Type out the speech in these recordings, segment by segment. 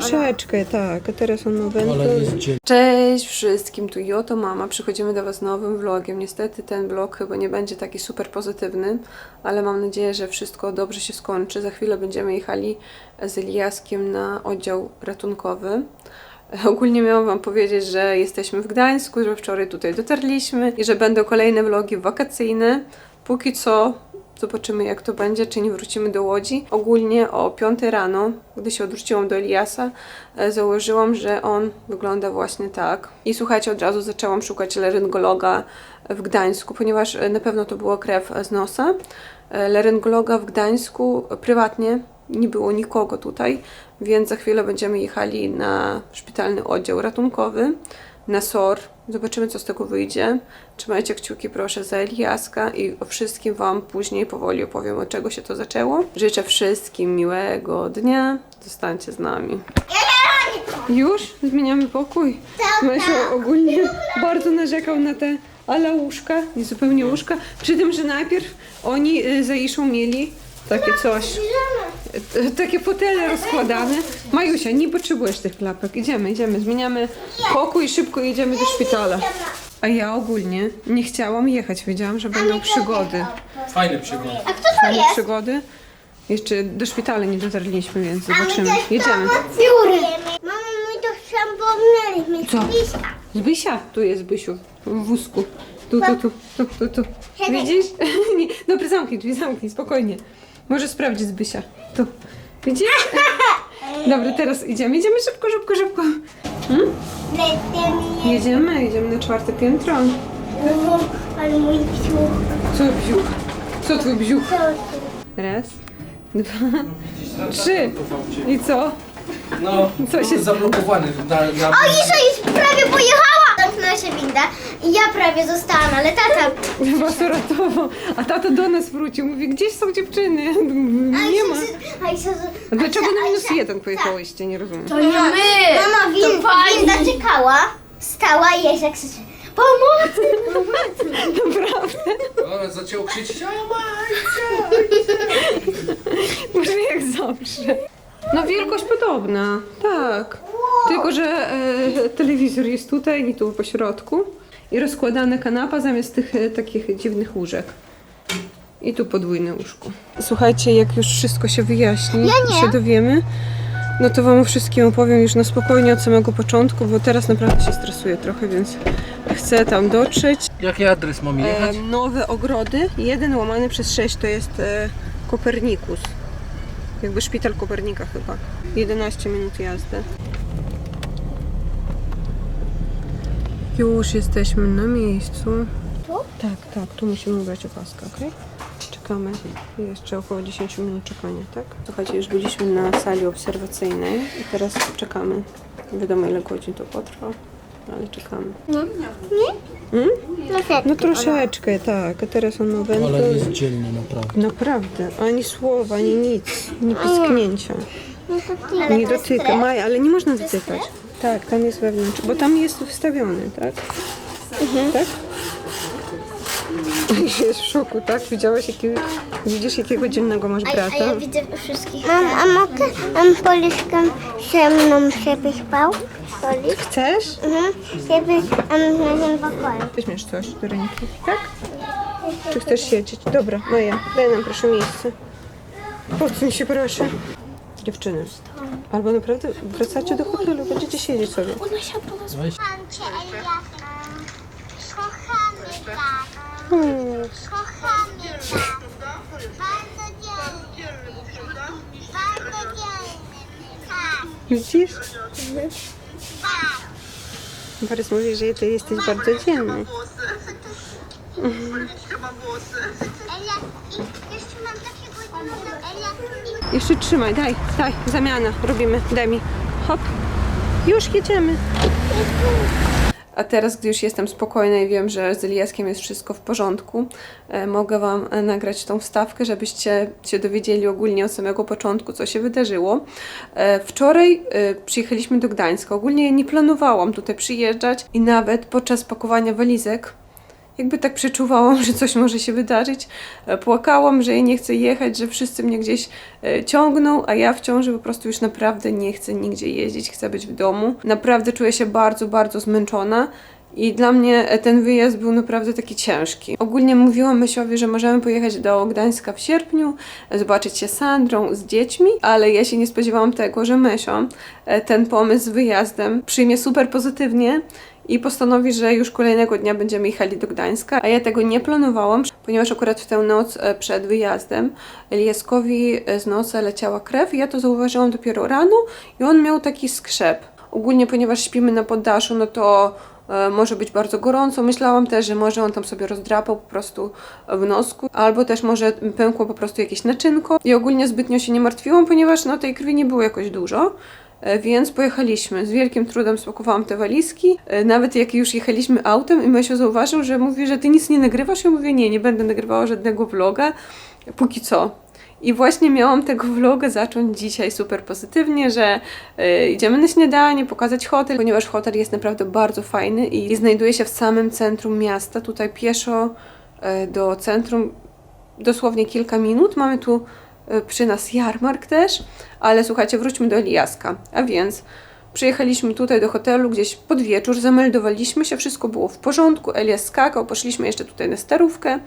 troszeczkę, tak. A teraz on ma wędkę. Jest dzień. Cześć wszystkim, tu Joto Mama. Przychodzimy do Was nowym vlogiem. Niestety ten vlog chyba nie będzie taki super pozytywny, ale mam nadzieję, że wszystko dobrze się skończy. Za chwilę będziemy jechali z Eliaskiem na oddział ratunkowy. Ogólnie miałam Wam powiedzieć, że jesteśmy w Gdańsku, że wczoraj tutaj dotarliśmy i że będą kolejne vlogi wakacyjne. Póki co zobaczymy jak to będzie, czy nie wrócimy do Łodzi. Ogólnie o 5 rano, gdy się odwróciłam do Eliasa, e, założyłam, że on wygląda właśnie tak. I słuchajcie, od razu zaczęłam szukać laryngologa w Gdańsku, ponieważ e, na pewno to była krew z nosa. E, Laryngologa w Gdańsku prywatnie nie było nikogo tutaj, więc za chwilę będziemy jechali na szpitalny oddział ratunkowy, na SOR. Zobaczymy, co z tego wyjdzie. Trzymajcie kciuki, proszę, za Eliaska i o wszystkim Wam później powoli opowiem, od czego się to zaczęło. Życzę wszystkim miłego dnia. Zostańcie z nami. Już? Zmieniamy pokój? Mesio ogólnie bardzo narzekał na te ala łóżka, nie zupełnie łóżka, przy tym, że najpierw oni y, za Iszą mieli takie coś, takie fotele rozkładane. Majusia, nie potrzebujesz tych klapek, idziemy, idziemy, zmieniamy pokój i szybko jedziemy do szpitala. A ja ogólnie nie chciałam jechać, wiedziałam, że będą przygody. Fajne przygody. A kto to Fajne jest? przygody. Jeszcze do szpitala nie dotarliśmy, więc zobaczymy. Jedziemy. Pióry. Mama, my to zapomnieliśmy. Co? Zbysia, tu jest Zbysiu, w wózku. Tu, tu, tu, tu, tu, tu. Widzisz? Nie. Dobra, zamknij drzwi, zamknij, spokojnie. Może sprawdzić Zbysia. Tu. Widzisz? Dobra, teraz idziemy, idziemy szybko, szybko, szybko. Lecimy. Jedziemy, jedziemy na czwarte piętro. Ale mój brzuch. Co bziuch? Co twój bziuch? Raz, dwa, trzy. I co? No, Co się- zablokowany na, na... O, Isza już prawie pojechała! Zamknęła się winda i ja prawie zostałam, ale tata... Was uratował. A tato do nas wrócił. Mówi, gdzieś są dziewczyny? Nie ma. A dlaczego na minus jeden pojechałyście? Nie rozumiem. To nie my! Mama win, winda czekała, stała i Isza krzyczy Pomocy! Pomocy! Naprawdę? Ona zaczęła krzyczeć, a Może jak zawsze. No wielkość podobna, tak. Tylko, że e, telewizor jest tutaj, nie tu po środku. I rozkładana kanapa zamiast tych e, takich dziwnych łóżek. I tu podwójne łóżko. Słuchajcie, jak już wszystko się wyjaśni, Ja nie. się dowiemy, no to wam o wszystkim opowiem już na spokojnie od samego początku, bo teraz naprawdę się stresuję trochę, więc chcę tam dotrzeć. Jaki adres mam jechać? E, nowe ogrody, jeden łamany przez 6 to jest e, Kopernikus. Jakby szpital Kopernika chyba. 11 minut jazdy. Już jesteśmy na miejscu. Tu? Tak, tak, tu musimy ubrać opaskę, ok? Czekamy. Jeszcze około 10 minut czekania, tak? Słuchajcie, już byliśmy na sali obserwacyjnej i teraz czekamy. Nie wiadomo ile godzin to potrwa, ale czekamy. Nie? Hmm? No. No troszeczkę, tak. A teraz on ma wędkę. Ale jest dzielny naprawdę. Naprawdę, ani słowa, ani nic, nie pisknięcia. Nie jest dotyka. Maja, ale nie można dotykać. Tak, tam jest wewnątrz, bo tam jest wstawiony, tak? Tak? Jest w szoku, tak? Widziałaś, jakiego, widzisz, jakiego dziennego masz A, a brata? ja widzę wszystkich. Mam, a mogę um, policzkiem ze mną żeby spał? Chcesz? Mhm. Żeby um, na tym pokoju. Weźmiesz coś do ręki, tak? Czy chcesz siedzieć? Dobra, Maja, daj nam proszę miejsce. Podsuń się proszę. Dziewczyny, albo naprawdę wracacie do hotelu, będziecie siedzieć sobie. Weź. Pancie Eliasem. Kochamy tata. Hmm. Kochamy tata. Bardzo dzielny. Bardzo dzielny. Tak, Widzisz? tak. Borys mówi, że ty jesteś bardzo dzielny. Elia, i jeszcze Jeszcze trzymaj, daj, daj, zamiana, robimy, daj mi. Hop, już jedziemy. A teraz, gdy już jestem spokojna i wiem, że z Eliaskiem jest wszystko w porządku, e, mogę Wam e, nagrać tą wstawkę, żebyście się dowiedzieli ogólnie od samego początku, co się wydarzyło. E, wczoraj przyjechaliśmy do Gdańska. Ogólnie nie planowałam tutaj przyjeżdżać i nawet podczas pakowania walizek jakby tak przeczuwałam, że coś może się wydarzyć. E, Płakałam, że ja nie chcę jechać, że wszyscy mnie gdzieś e, ciągną, a ja w ciąży po prostu już naprawdę nie chcę nigdzie jeździć, chcę być w domu. Naprawdę czuję się bardzo, bardzo zmęczona. I dla mnie e, ten wyjazd był naprawdę taki ciężki. Ogólnie mówiłam Mysiowi, że możemy pojechać do Gdańska w sierpniu, zobaczyć się z Sandrą, z dziećmi, ale ja się nie spodziewałam tego, że Mysio ten pomysł z wyjazdem przyjmie super pozytywnie i postanowi, że już kolejnego dnia będziemy jechali do Gdańska, a ja tego nie planowałam, ponieważ akurat w tę noc e, przed wyjazdem Elieskowi e, z nosa leciała krew i ja to zauważyłam dopiero rano i on miał taki skrzep. Ogólnie, ponieważ śpimy na poddaszu, no to e, może być bardzo gorąco. Myślałam też, że może on tam sobie rozdrapał po prostu w nosku, albo też może pękło po prostu jakieś naczynko. I ogólnie zbytnio się nie martwiłam, ponieważ no tej krwi nie było jakoś dużo. E, Więc pojechaliśmy. Z wielkim trudem spakowałam te walizki. E, Nawet jak już jechaliśmy autem i Mesio zauważył, że mówi, że ty nic nie nagrywasz. Ja mówię, nie, nie będę nagrywała żadnego vloga. Póki co. I właśnie miałam tego vloga zacząć dzisiaj super pozytywnie, że e, idziemy na śniadanie, pokazać hotel, ponieważ hotel jest naprawdę bardzo fajny i znajduje się w samym centrum miasta. Tutaj pieszo e, do centrum dosłownie kilka minut. Mamy tu przy nas jarmark też, ale słuchajcie, wróćmy do Eliaska. A więc przyjechaliśmy tutaj do hotelu gdzieś pod wieczór, zameldowaliśmy się, wszystko było w porządku, Elias skakał, poszliśmy jeszcze tutaj na starówkę,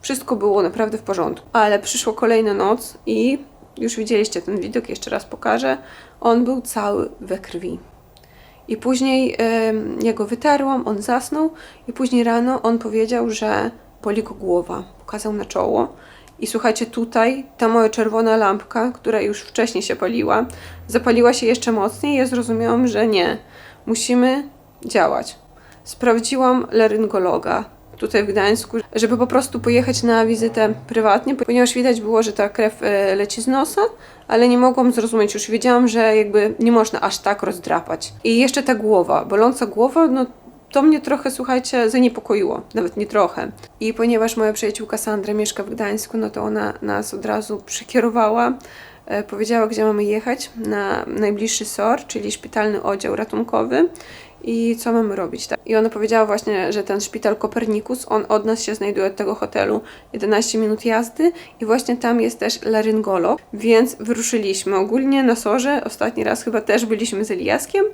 wszystko było naprawdę w porządku. Ale przyszła kolejna noc i już widzieliście ten widok, jeszcze raz pokażę, on był cały we krwi. I później em, ja go wytarłam, on zasnął i później rano on powiedział, że boli go głowa. Pokazał na czoło. I słuchajcie, tutaj ta moja czerwona lampka, która już wcześniej się paliła, zapaliła się jeszcze mocniej. Ja zrozumiałam, że nie. Musimy działać. Sprawdziłam laryngologa tutaj w Gdańsku, żeby po prostu pojechać na wizytę prywatnie, ponieważ widać było, że ta krew e, leci z nosa, ale nie mogłam zrozumieć, już wiedziałam, że jakby nie można aż tak rozdrapać. I jeszcze ta głowa, boląca głowa, no to mnie trochę, słuchajcie, zaniepokoiło, nawet nie trochę. I ponieważ moja przyjaciółka Sandra mieszka w Gdańsku, no to ona nas od razu przekierowała, e, powiedziała, gdzie mamy jechać, na najbliższy SOR, czyli szpitalny oddział ratunkowy i co mamy robić. Tak? I ona powiedziała właśnie, że ten szpital Kopernikus, on od nas się znajduje od tego hotelu 11 minut jazdy i właśnie tam jest też laryngolog, więc wyruszyliśmy. Ogólnie na Sorze ostatni raz chyba też byliśmy z Eliaskiem,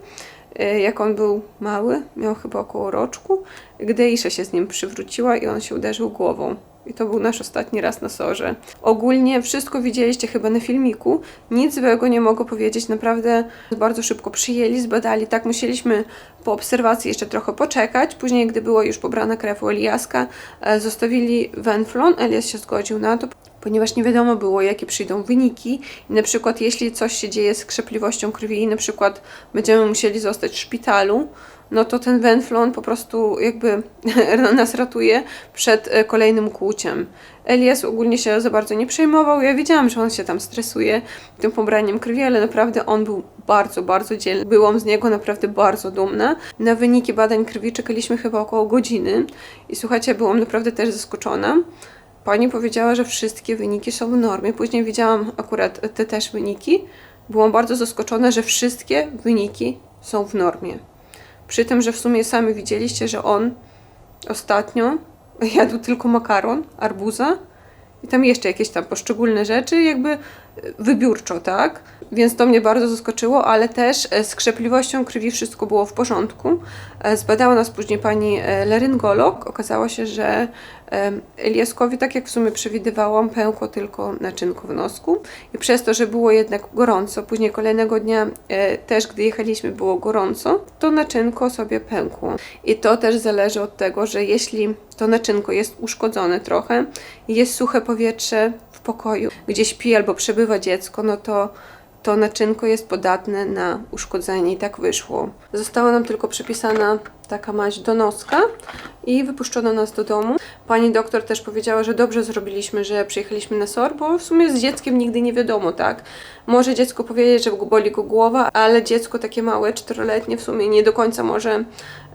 jak on był mały, miał chyba około roczku, gdy Isza się z nim przywróciła i on się uderzył głową. I to był nasz ostatni raz na sorze. Ogólnie wszystko widzieliście chyba na filmiku. Nic złego nie mogę powiedzieć. Naprawdę bardzo szybko przyjęli, zbadali. Tak musieliśmy po obserwacji jeszcze trochę poczekać. Później, gdy była już pobrana krew u Eliaska, e, zostawili Wenflon. Elias się zgodził na to, ponieważ nie wiadomo było, jakie przyjdą wyniki. I na przykład, jeśli coś się dzieje z krzepliwością krwi na przykład będziemy musieli zostać w szpitalu, no to ten Wenflon po prostu jakby nas ratuje przed e, kolejnym kłuciem. Elias ogólnie się za bardzo nie przejmował. Ja wiedziałam, że on się tam stresuje tym pobraniem krwi, ale naprawdę on był bardzo, bardzo dzielny. Byłam z niego naprawdę bardzo dumna. Na wyniki badań krwi czekaliśmy chyba około godziny i słuchajcie, byłam naprawdę też zaskoczona. Pani powiedziała, że wszystkie wyniki są w normie. Później widziałam akurat te też wyniki. Byłam bardzo zaskoczona, że wszystkie wyniki są w normie. Przy tym, że w sumie sami widzieliście, że on ostatnio jadł tylko makaron, arbuza i tam jeszcze jakieś tam poszczególne rzeczy, jakby wybiórczo, tak? Więc to mnie bardzo zaskoczyło, ale też e, z krzepliwością krwi wszystko było w porządku. E, Zbadała nas później pani e, laryngolog. Okazało się, że Eliaskowi, tak jak w sumie przewidywałam, pękło tylko naczynko w nosku i przez to, że było jednak gorąco, później kolejnego dnia też, gdy jechaliśmy, było gorąco, to naczynko sobie pękło. I to też zależy od tego, że jeśli to naczynko jest uszkodzone trochę jest suche powietrze w pokoju, gdzie śpi albo przebywa dziecko, no to to naczynko jest podatne na uszkodzenie i tak wyszło. Została nam tylko przypisana taka maść do noska i wypuszczono nas do domu. Pani doktor też powiedziała, że dobrze zrobiliśmy, że przyjechaliśmy na SOR, bo w sumie z dzieckiem nigdy nie wiadomo, tak? Może dziecko powiedzieć, że boli go głowa, ale dziecko takie małe, czteroletnie w sumie nie do końca może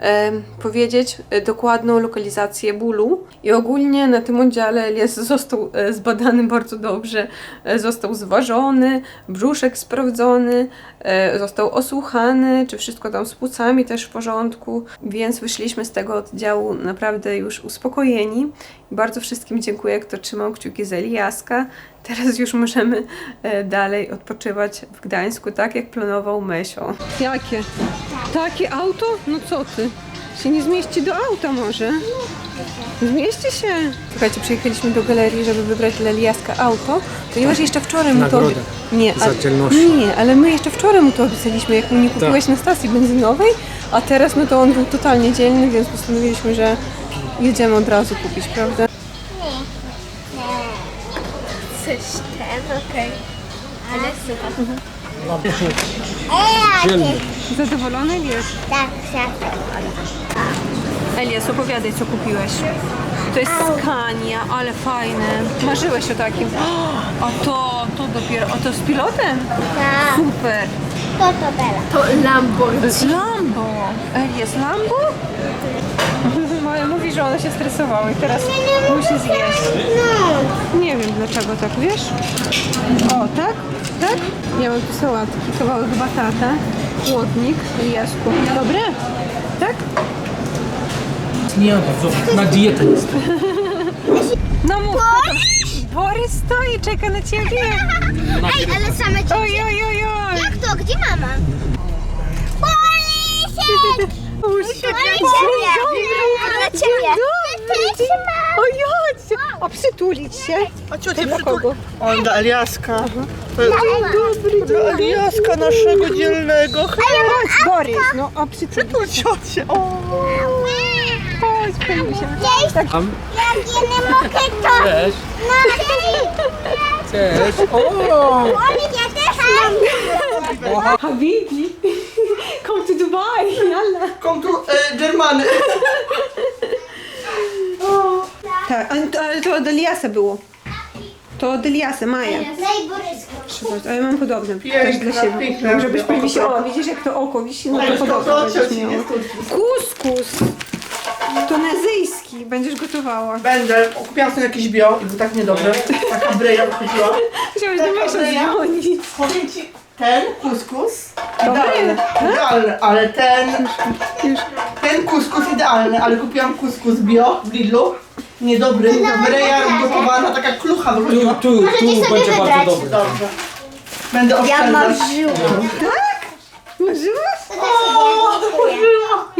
e, powiedzieć dokładną lokalizację bólu. I ogólnie na tym oddziale Elias został e, zbadany bardzo dobrze, e, został zważony, brzuszek sprawdzony, e, został osłuchany, czy wszystko tam z płucami też w porządku. Więc wyszliśmy z tego oddziału naprawdę już uspokojeni. Bardzo wszystkim dziękuję, kto trzymał kciuki za Eliaska. Teraz już możemy e, dalej odpoczywać w Gdańsku, tak jak planował Mesio. Jakie? Takie auto? No co ty? Się nie zmieści do auta może? Zmieści się. Słuchajcie, przyjechaliśmy do galerii, żeby wybrać dla auto, ponieważ jeszcze wczoraj mu to... Nagrodę. Nie, Za ale- dzielność. Nie, ale my jeszcze wczoraj mu to obiecaliśmy, jak mu nie kupiłeś na stacji benzynowej, a teraz no to on był totalnie dzielny, więc postanowiliśmy, że jedziemy od razu kupić, prawda? Coś ten, okej. Ale super. Dzielny. Zadowolony Elias? Tak, tak. Elias, opowiadaj, co kupiłeś. To jest Scania, ale fajne. Marzyłeś o takim. A to, to dopiero, a to z pilotem? Tak. Super. To to Bela. To Lambo. To jest Lambo. Elias, Lambo? Maja mówi, że ona się stresowała i teraz musi zjeść. No. Nie wiem dlaczego tak, wiesz? O, tak? Tak? Ja mam tu sałatki, kawałek batata, chłodnik i jasku. Dobre? Tak? Nie jadł, zobacz, na dietę jest. No mów. Borys stoi, czeka na ciebie. Ej, ale same. Oj, oj, oj, oj. Jak to? Gdzie mama? Polisiek! Puśćcie Dla ciebie. Ja też mam. Oj, chodź. A przytulić się. A ciocię Dla kogo? On do Eliaska. To jest Dobry, do Eliaska naszego dzielnego. Chodź, Borys, no a przytulić. To ciocię. O. Pelusia. Cześć. Tak. Ja nie mogę to... Cześć. No, Cześć. O! Oli, ja też mam. Habibi, come to Dubai, yalla. Kom tu e, Germany. Tak, ale- to od Eliasa było. To od Eliasa, Maja. Daj Borysko. Zobacz, ale mam podobne. Piękna, też dla siebie. piękna. Żebyś wisi. O, widzisz jak to oko wisi? No to To, podobne to będziesz miała. Kuskus. Tunezyjski. Będziesz gotowała. Będę. Kupiłam sobie jakieś bio i był tak niedobry. Taka breja wychodziła. Chciałeś do Taka breja. dzwonić. Powiem ci, ten kuskus Dobry, idealny, tak? idealny, ale ten, Już. ten kuskus idealny, ale kupiłam kuskus bio w Lidlu. Niedobry, breja gotowana, taka klucha Tu, wychodziła. tu, tu będzie wybrać. bardzo dobry. Dobrze. Będę oszczędzać. Marzyłaś?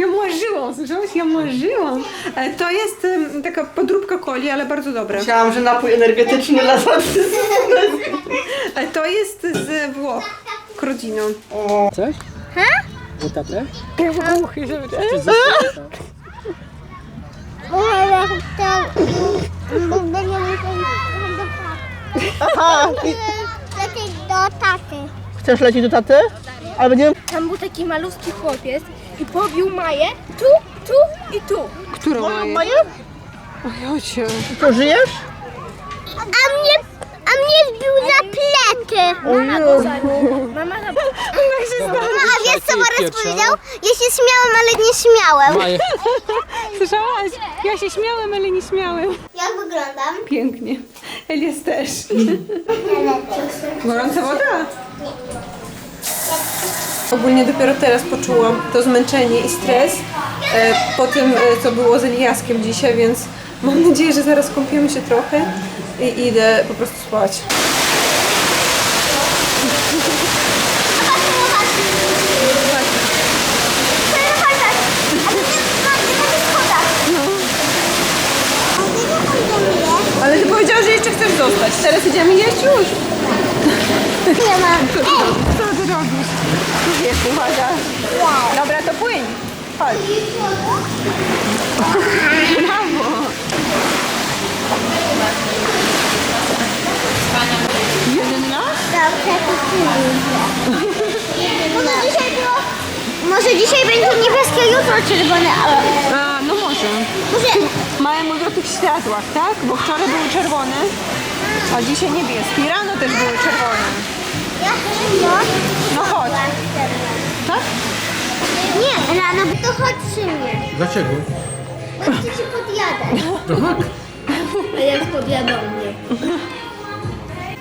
Ja marzyłam, słyszałaś? Ja marzyłam. E, To jest em, taka podróbka coli, ale bardzo dobra. Myślałam, że napój energetyczny dla taty. E, To jest z Włoch. Krodziną. Chcesz? Ha? tatę? Uchy, żeby... Ale to... Będę miał Aha, i Lepiej do taty. chcesz lecieć do taty? Ale będziemy... Tam był taki malutki chłopiec i pobił Maję tu, tu i tu. Którą Moją Maję? Maję? Oj, ojcie. To żyjesz? A mnie... A mnie zbił na plety. Mama go zabiła. Mama na... No, a wiesz co Borys powiedział? Ja się śmiałam, ale nie śmiałem. Maję. Słyszałaś? Ja się śmiałem, ale nie śmiałem. Jak wyglądam? Pięknie. Elias też. Gorąca woda? Ogólnie dopiero teraz poczułam to zmęczenie i stres e, po tym, e, co było z Eliaskiem dzisiaj, więc mam nadzieję, że zaraz kąpiemy się trochę i idę po prostu spać. Ale ty powiedziałeś, że jeszcze chcesz zostać. Teraz idziemy jeść już. Nie ma. Robisz? Wiesz, uwaga. Dobra, to płyń. Chodź. Brawo. Jeden raz? dobrze, to Może dzisiaj było... Może dzisiaj będzie niebieskie, jutro czerwone, ale... A, no może. Może... Maja mówi o tych światłach, tak? Bo wczoraj były czerwone, a dzisiaj niebieskie. Rano też były czerwone. Ja no. No chodź. Tak? Nie, rano, to chodź przy mnie. Dlaczego? Bo chcę ci podjadać. Tak. A jak podjadą mnie?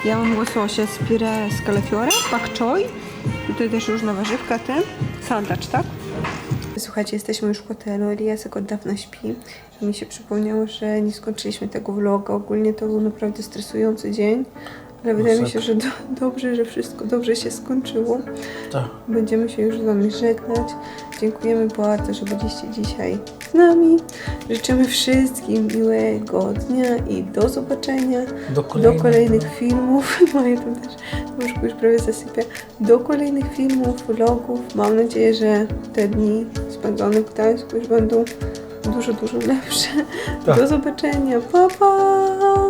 Ja mam łososia z pire z kalafiora, pak choi. Tutaj też różne warzywka, ten sandacz, tak? Słuchajcie, jesteśmy już w hotelu, Eliasek od dawna śpi i mi się przypomniało, że nie skończyliśmy tego vloga. Ogólnie to był naprawdę stresujący dzień, ale wydaje mi się, że do, dobrze, że wszystko dobrze się skończyło. Tak. Będziemy się już z Wami żegnać. Dziękujemy bardzo, że byliście dzisiaj z nami. Życzymy wszystkim miłego dnia i do zobaczenia. Do Do kolejnego. kolejnych filmów. Moje tam też łóżko już prawie zasypia. Do kolejnych filmów, vlogów. Mam nadzieję, że te dni spędzone w Gdańsku już będą dużo, dużo lepsze. Tak. Do zobaczenia. Pa, pa!